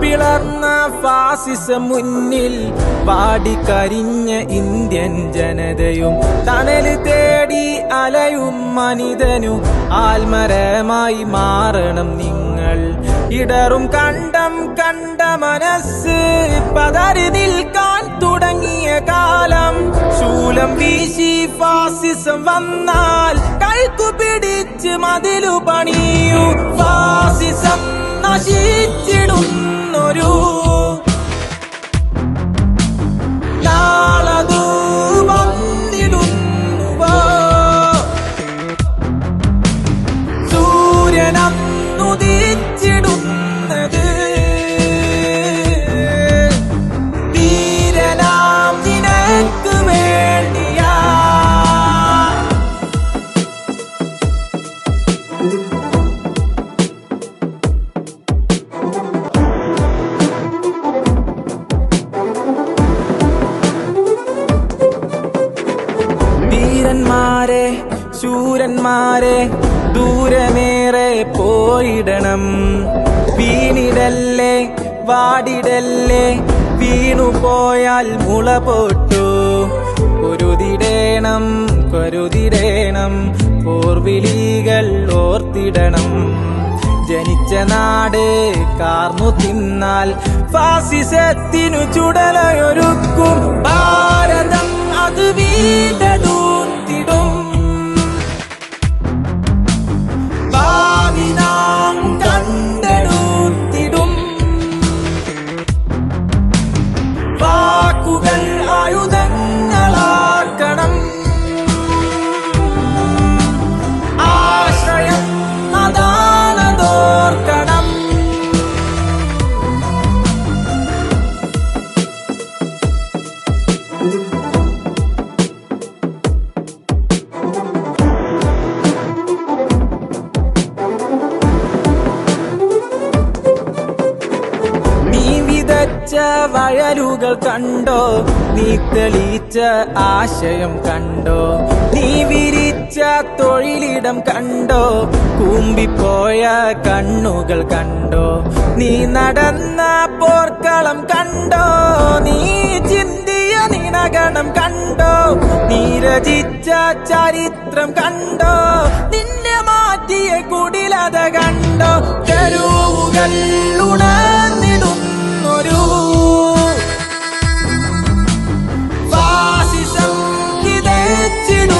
പിളർന്ന ഫാസിസം മുന്നിൽ പാടിക്കരിഞ്ഞ ഇന്ത്യൻ ജനതയും തണൽ തേടി അലയും മനിതനു ആൽമരമായി മാറണം നിങ്ങൾ. ഇടറും കണ്ടം കണ്ട മനസ്സ് പതറി നിൽക്കാൻ തുടങ്ങിയ കാലം. ശൂലം വീശി ഫാസിസം വന്നാൽ കഴുക്കു പിടിച്ച് മതിലു പണിയൂ. ഫാസിസം നശിച്ചിടുന്നൊരു ശൂരന്മാരെ ദൂരമേറെ പോയിടണം. വീണിടല്ലേ വാടിടല്ലേ വീണുപോയാൽ മുള പൊട്ടു. പൊരുതിടേണം കരുതിടേണം പോർവിളികൾ ഓർത്തിടണം. ജനിച്ച നാട് കാർന്നു തിന്നാൽ ഫാസിസത്തിനു ചുടലയൊരുക്കും. ഭാരതം അത് വീണ്ടെടുത്തിടും വിതച്ച വയലുകൾ കണ്ടോ? നീ തെളിയിച്ച ആശയം കണ്ടോ? നീ വിരിച്ച തൊഴിലിടം കണ്ടോ? കൂമ്പിപ്പോയ കണ്ണുകൾ കണ്ടോ? നീ നടന്ന പോർക്കളം കണ്ടോ? നീ ചിന്തിയ നിനഗണം കണ്ടോ? നീ രചിച്ച ചരിത്രം കണ്ടോ? നിന്നെ മാറ്റിയ കുടിലത കണ്ടോ? തെരുവുകൾ ഉണർന്നിടുന്നൊരു ഫാസിസം കിതച്ചിടുന്നൊരു